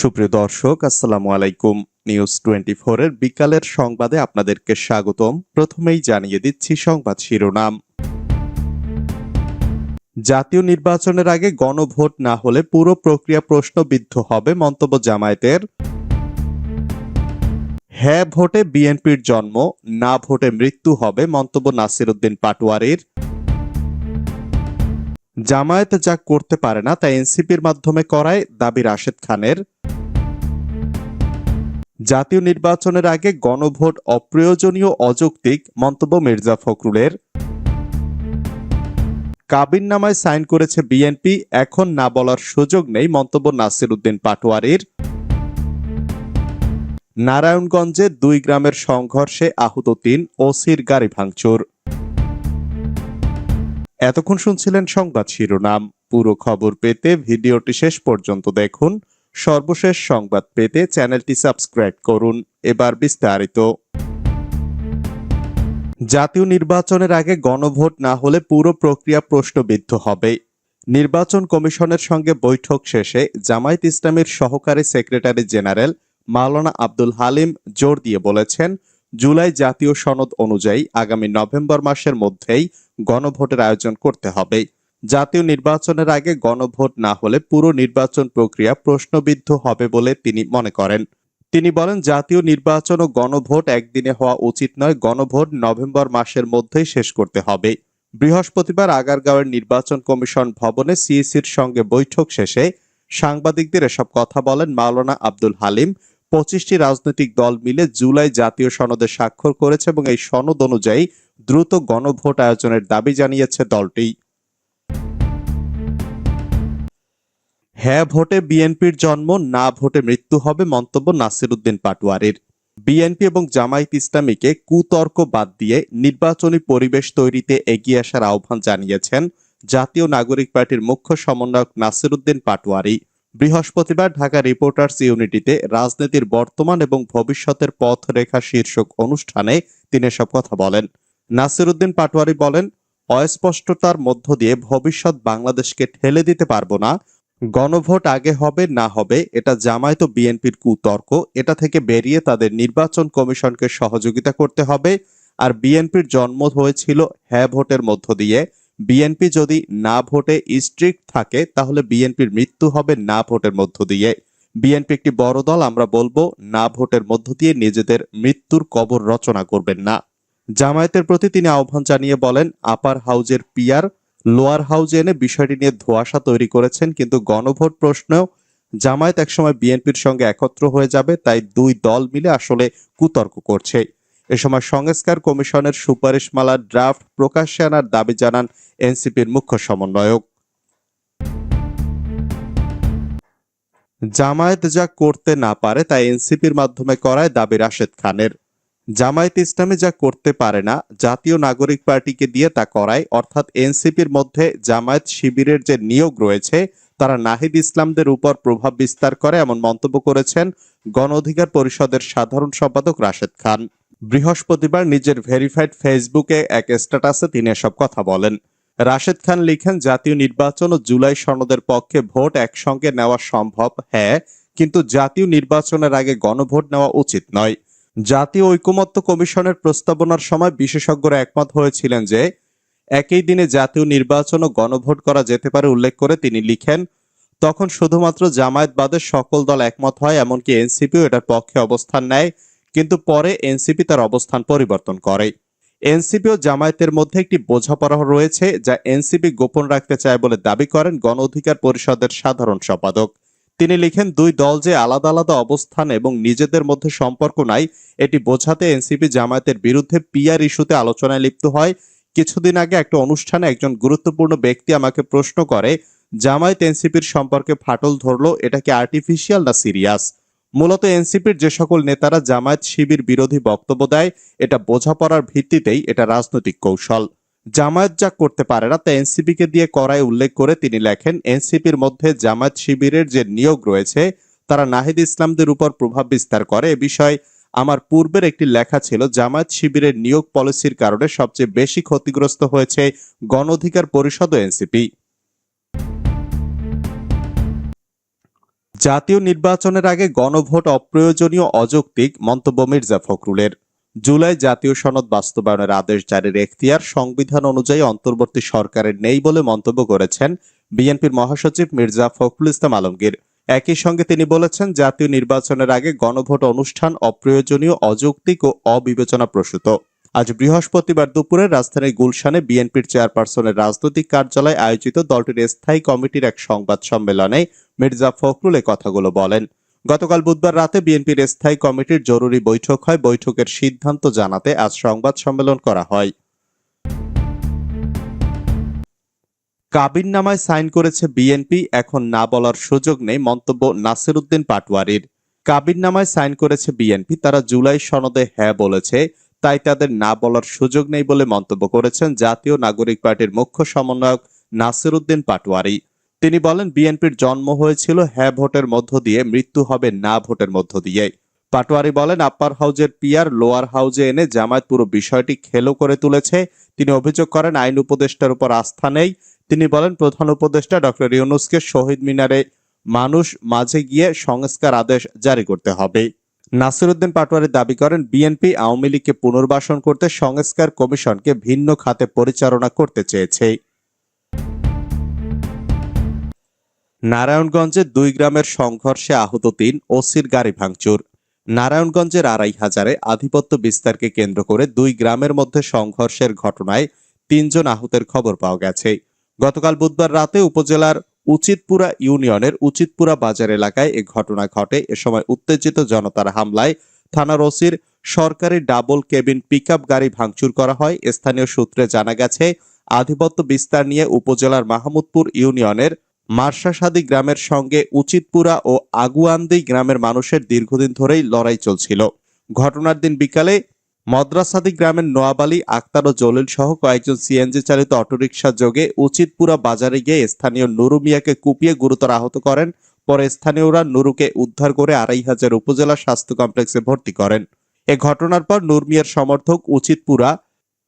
সুপ্রিয় দর্শক, আসসালামু আলাইকুম। নিউজ টোয়েন্টি এর বিকালের সংবাদে আপনাদেরকে স্বাগতম। প্রথমেই জানিয়ে দিচ্ছি সংবাদ শিরোনাম। জাতীয় নির্বাচনের আগে গণভোট না হলে পুরো প্রক্রিয়া প্রশ্নবিদ্ধ হবে মন্তব্য জামায়াতের। হ্যাঁ ভোটে বিএনপির জন্ম, না ভোটে মৃত্যু হবে মন্তব্য নাসির উদ্দিন পাটোয়ারির। জামায়াত যা করতে পারে না, তা এনসিপির মাধ্যমে করায় দাবি রাশেদ খানের। জাতীয় নির্বাচনের আগে গণভোট অপ্রয়োজনীয়, অযৌক্তিক মন্তব্য মির্জা ফখরুলের। কাবিন নামায় সাইন করেছে বিএনপি, এখন না বলার সুযোগ নেই মন্তব্য নাসির উদ্দিন পাটোয়ারির। নারায়ণগঞ্জে দুই গ্রামের সংঘর্ষে আহত তিন, ওসির গাড়ি ভাঙচুর। এতক্ষণ শুনছিলেন সংবাদ শিরোনাম। পুরো খবর পেতে ভিডিওটি শেষ পর্যন্ত দেখুন। সর্বশেষ সংবাদ পেতে চ্যানেলটি সাবস্ক্রাইব করুন। এবার বিস্তারিত। জাতীয় নির্বাচনের আগে গণভোট না হলে পুরো প্রক্রিয়া প্রশ্নবিদ্ধ হবে। নির্বাচন কমিশনের সঙ্গে বৈঠক শেষে জামায়াত ইসলামের সহকারী সেক্রেটারি জেনারেল মাওলানা আব্দুল হালিম জোর দিয়ে বলেছেন জুলাই জাতীয় সনদ অনুযায়ী আগামী নভেম্বর মাসের মধ্যেই গণভোটের আয়োজন করতে হবে। জাতীয় নির্বাচনের আগে গণভোট না হলে পুরো নির্বাচন প্রক্রিয়া প্রশ্নবিদ্ধ হবে বলে তিনি মনে করেন। তিনি বলেন, জাতীয় নির্বাচন ও গণভোট একদিনে হওয়া উচিত নয়, গণভোট নভেম্বর মাসের মধ্যেই শেষ করতে হবে। বৃহস্পতিবার আগারগাঁওয়ের নির্বাচন কমিশন ভবনে সিইসির সঙ্গে বৈঠক শেষে সাংবাদিকদের এসব কথা বলেন মাওলানা আব্দুল হালিম পঁচিশটি রাজনৈতিক দল মিলে জুলাই জাতীয় সনদে স্বাক্ষর করেছে এবং এই সনদ অনুযায়ী দ্রুত গণভোট আয়োজনের দাবি জানিয়েছে দলটি। হ্যাঁ ভোটে বিএনপির জন্ম, না ভোটে মৃত্যু হবে মন্তব্য নাসিরুদ্দিন পাটোয়ারির। বিএনপি এবং জামায়াত ইসলামীকে কুতর্ক বাদ দিয়ে নির্বাচনী পরিবেশ তৈরিতে এগিয়ে আসার আহ্বান জানিয়েছেন জাতীয় নাগরিক পার্টির মুখ্য সমন্বয়ক নাসিরুদ্দিন পাটোয়ারি। বৃহস্পতিবার ঢাকা রিপোর্টার্স ইউনিটিতে রাজনীতির বর্তমান এবং ভবিষ্যতের পথরেখা শীর্ষক অনুষ্ঠানে তিনি এসব কথা বলেন। নাসিরুদ্দিন পাটোয়ারি বলেন, অস্পষ্টতার মধ্য দিয়ে ভবিষ্যৎ বাংলাদেশকে ঠেলে দিতে পারব না। গণভোট আগে হবে, না হবে, এটা জামায়াত বিএনপির কুতর্ক। এটা থেকে বেরিয়ে তাদের নির্বাচন কমিশনকে সহযোগিতা করতে হবে। আর বিএনপির জন্ম হয়েছিল হ্যাঁ ভোটের মধ্য দিয়ে। বিএনপি যদি না ভোটে স্ট্রিক্ট থাকে, তাহলে বিএনপির মৃত্যু হবে না ভোটের মধ্য দিয়ে। বিএনপি একটি বড় দল, আমরা বলব না ভোটের মধ্য দিয়ে নিজেদের মৃত্যুর কবর রচনা করবেন না। জামায়াতের প্রতি তিনি আহ্বান জানিয়ে বলেন, আপার হাউজের পিয়ার লোয়ার হাউজে এনে বিষয়টি নিয়ে ধোঁয়াশা তৈরি করেছেন, কিন্তু গণভোট প্রশ্নেও জামায়াত একসময় বিএনপির সঙ্গে একত্র হয়ে যাবে, তাই দুই দল মিলে আসলে কুতর্ক করছে। এ সময় সংস্কার কমিশনের সুপারিশমালার ড্রাফট প্রকাশ্যে আনার দাবি জানান এনসিপির মুখ্য সমন্বয়ক। জামায়াত যা করতে না পারে তা এনসিপির মাধ্যমে করায় দাবি রাশেদ খানের। জামায়াত ইসলামী যা করতে পারে না, জাতীয় নাগরিক পার্টিকে দিয়ে তা করায়, অর্থাৎ এনসিপির মধ্যে জামায়াত শিবিরের যে নিয়োগ রয়েছে, তারা নাহিদ ইসলামদের উপর প্রভাব বিস্তার করে এমন মন্তব্য করেছেন গণ অধিকার পরিষদের সাধারণ সম্পাদক রাশেদ খান। বৃহস্পতিবার নিজের ভেরিফাইড ফেসবুকে এক স্ট্যাটাসে তিনি এসব কথা বলেন। রাশেদ খান লিখেন, জাতীয় নির্বাচন ও জুলাই সনদের পক্ষে ভোট একসঙ্গে নেওয়া সম্ভব হ্যাঁ কিন্তু জাতীয় নির্বাচনের আগে গণভোট নেওয়া উচিত নয়। জাতীয় ঐকমত্য কমিশনের প্রস্তাবনার সময় বিশেষজ্ঞরা একমত হয়েছিলেন যে, একই দিনে জাতীয় নির্বাচন ও গণভোট করা যেতে পারে উল্লেখ করে তিনি লিখেন, তখন শুধুমাত্র জামায়াত বাদে সকল দল একমত হয়, এমনকি এনসিপিও এটার পক্ষে অবস্থান নেয়। কিন্তু পরে এনসিপি তার অবস্থান পরিবর্তন করে। এনসিপি ও জামায়াতের মধ্যে একটি বোঝাপড়া রয়েছে যা এনসিপি গোপন রাখতে চায় বলে দাবি করেন গণ অধিকার পরিষদের সাধারণ সম্পাদক। তিনি লিখেন, দুই দল যে আলাদা আলাদা অবস্থান এবং নিজেদের মধ্যে সম্পর্ক নাই, এটি বোঝাতে এনসিপি জামায়াতের বিরুদ্ধে পিআর ইস্যুতে আলোচনায় লিপ্ত হয়। কিছুদিন আগে একটা অনুষ্ঠানে একজন গুরুত্বপূর্ণ ব্যক্তি আমাকে প্রশ্ন করে, জামায়াত এনসিপির সম্পর্কে ফাটল ধরলো, এটা কি আর্টিফিশিয়াল না সিরিয়াস মূলত এনসিপির যে সকল নেতারা জামায়াত শিবির বিরোধী বক্তব্য দেয়, এটা বোঝাপড়ার ভিত্তিতেই এটা রাজনৈতিক কৌশল। জামায়াত যা করতে পারে না, তা এনসিপিকে দিয়ে করায় উল্লেখ করে তিনি লেখেন, এনসিপির মধ্যে জামায়াত শিবিরের যে নিয়োগ রয়েছে, তারা নাহিদ ইসলামদের উপর প্রভাব বিস্তার করে। এ বিষয়ে আমার পূর্বের একটি লেখা ছিল, জামায়াত শিবিরের নিয়োগ পলিসির কারণে সবচেয়ে বেশি ক্ষতিগ্রস্ত হয়েছে গণ অধিকার পরিষদ ও এনসিপি। জাতীয় নির্বাচনের আগে গণভোট অপ্রয়োজনীয় অযৌক্তিক মন্তব্য মির্জা ফখরুলের। জুলাই জাতীয় সনদ বাস্তবায়নের আদেশ জারির এখতিয়ার সংবিধান অনুযায়ী অন্তর্বর্তী সরকারের নেই বলে মন্তব্য করেছেন বিএনপির মহাসচিব মির্জা ফখরুল ইসলাম আলমগীর। একই সঙ্গে তিনি বলেছেন, জাতীয় নির্বাচনের আগে গণভোট অনুষ্ঠান অপ্রয়োজনীয়, অযৌক্তিক ও অবিবেচনা প্রসূত আজ বৃহস্পতিবার দুপুরে রাজধানীর গুলশানে বিএনপির চেয়ারপারসনের রাজনৈতিক কার্যালয়ে আয়োজিত দলটির স্থায়ী কমিটির এক সংবাদ সম্মেলনে মির্জা ফখরুল এ কথাগুলো বলেন। গতকাল বুধবার রাতে বিএনপির স্থায়ী কমিটির জরুরি বৈঠক হয়। বৈঠকের সিদ্ধান্ত জানাতে আজ সংবাদ সম্মেলন করা হয়। কাবিন নামায় সাইন করেছে বিএনপি। এখন না বলার সুযোগ নেই মন্তব্য নাসির উদ্দিন পাটওয়ারির কাবিন নামায় সাইন করেছে বিএনপি। তারা জুলাই সনদে হ্যাঁ বলেছে। তাই তাদের না বলার সুযোগ নেই বলে মন্তব্য করেছেন জাতীয় নাগরিক পার্টির মুখ্য সমন্বয়ক নাসিরুদ্দিন পাটোয়ারি। তিনি বলেন, বিএনপির জন্ম হয়েছিল হ্যাঁ ভোটের মধ্য দিয়ে, মৃত্যু হবে না ভোটের মধ্য দিয়ে পাটোয়ারি বলেন, আপার হাউজের পিয়ার লোয়ার হাউজে এনে জামায়াত পুরো বিষয়টি খেলো করে তুলেছে। তিনি অভিযোগ করেন, আইন উপদেষ্টার উপর আস্থা নেই। তিনি বলেন, প্রধান উপদেষ্টা ডক্টর ইউনুসকে শহীদ মিনারে মানুষ মাঝে গিয়ে সংস্কার আদেশ জারি করতে হবে। নাসিরুদ্দিন পাটোয়ারি দাবি করেন, বিএনপি আওয়ামী লীগকে পুনর্বাসন করতে সংস্কার কমিশনকে ভিন্ন খাতে পরিচালনা করতে চেয়েছে। নারায়ণগঞ্জে দুই গ্রামের সংঘর্ষে আহত তিন, ওসির গাড়ি ভাঙচুর। নারায়ণগঞ্জের আড়াই হাজারে আধিপত্য বিস্তারকে কেন্দ্র করে দুই গ্রামের মধ্যে সংঘর্ষের ঘটনায় তিনজন আহতের খবর পাওয়া গেছে। গতকাল বুধবার রাতে উপজেলার উচিতপুরা ইউনিয়নের উচিতপুরা বাজার এলাকায় এ ঘটনা ঘটে। এ সময় উত্তেজিত জনতার হামলায় থানার ওসির সরকারি ডাবল কেবিন পিকআপ গাড়ি ভাঙচুর করা হয়। স্থানীয় সূত্রে জানা গেছে, আধিপত্য বিস্তার নিয়ে উপজেলার মাহমুদপুর ইউনিয়নের মার্শাসাদি গ্রামের সঙ্গে উচিতপুরা ও আগুয়ান্দি গ্রামের মানুষের দীর্ঘদিন ধরেই লড়াই চলছিল। ঘটনার দিন বিকালে মদ্রাসাদি গ্রামের নোয়াব আলী আক্তার ও জলিল সহ কয়েকজন সিএনজি চালিত অটোরিকশা যোগে উচিতপুরা বাজারে গিয়ে স্থানীয় নুরু মিয়াকে কুপিয়ে গুরুতর আহত করেন। পরে স্থানীয়রা নুরুকে উদ্ধার করে আড়াই হাজার উপজেলা স্বাস্থ্য কমপ্লেক্সে ভর্তি করেন। এ ঘটনার পর নূর মিয়ার সমর্থক উচিতপুরা,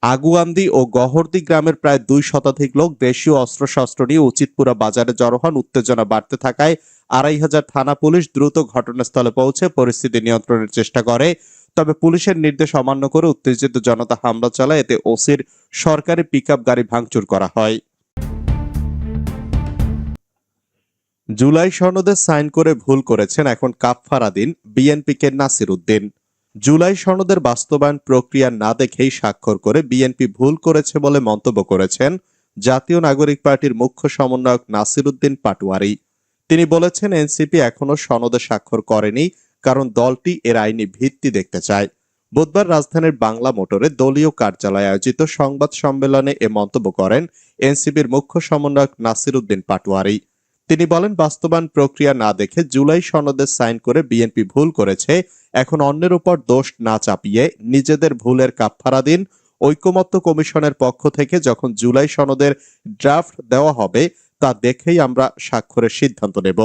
আগুয়ান্দি ও গহরদি গ্রামের প্রায় দুই শতাধিক লোক দেশীয় অস্ত্রশস্ত্র নিয়ে উচিতপুরা বাজারে জড়ো হন। উত্তেজনা বাড়তে থাকায় আড়াই হাজার থানা পুলিশ দ্রুত ঘটনাস্থলে পৌঁছে পরিস্থিতি নিয়ন্ত্রণের চেষ্টা করে। তবে পুলিশের নির্দেশ অমান্য করে উত্তেজিত জনতা হামলা চালায়। এতে ওসির সরকারি পিকআপ গাড়ি ভাঙচুর করা হয়। জুলাই সনদে সাইন করে ভুল করেছেন এখন কাফফারা দিন বিএনপিকে নাসির উদ্দিন। জুলাই সনদের বাস্তবায়ন প্রক্রিয়া না দেখেই স্বাক্ষর করে বিএনপি ভুল করেছে বলে মন্তব্য করেছেন জাতীয় নাগরিক পার্টির মুখ্য সমন্বয়ক নাসির উদ্দিন পাটোয়ারি। তিনি বলেছেন, এনসিপি এখনও সনদে স্বাক্ষর করেনি। কারণ দলটি এর আইনি ভিত্তি দেখতে চায়। বুধবার রাজধানীর বাংলা মোটরে দলীয় কার্যালয়ে আয়োজিত সংবাদ সম্মেলনে এ মন্তব্য করেন এনসিবির মুখ্য সমন্বয়ক নাসির উদ্দিন পাটোয়ারি। তিনি বলেন, বাস্তবায়ন প্রক্রিয়া না দেখে জুলাই সনদে সাইন করে বিএনপি ভুল করেছে, এখন অন্যের উপর দোষ না চাপিয়ে নিজেদের ভুলের কাফফারা দিন। ঐকমত্য কমিশনের পক্ষ থেকে যখন জুলাই সনদের ড্রাফট দেওয়া হবে, তা দেখেই আমরা স্বাক্ষরের সিদ্ধান্ত নেব।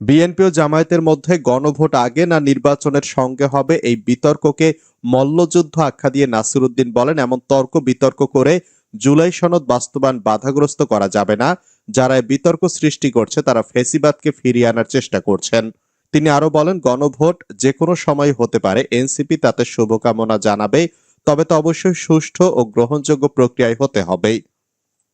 বিএনপি ও জামায়াতের মধ্যে গণভোট আগে না নির্বাচনের সঙ্গে হবে এই বিতর্ককে মল্লযুদ্ধ আখ্যা দিয়ে নাসিরুদ্দিন বলেন, এমন তর্ক বিতর্ক করে জুলাই সনদ বাস্তবায়ন বাধাগ্রস্ত করা যাবে না। যারা বিতর্ক সৃষ্টি করছে, তারা ফেসিবাদকে ফিরিয়ে আনার চেষ্টা করছেন। তিনি আরও বলেন, গণভোট যে কোনো সময় হতে পারে, এনসিপি তাতে শুভকামনা জানাবে, তবে তো অবশ্যই সুষ্ঠু ও গ্রহণযোগ্য প্রক্রিয়ায় হতে হবে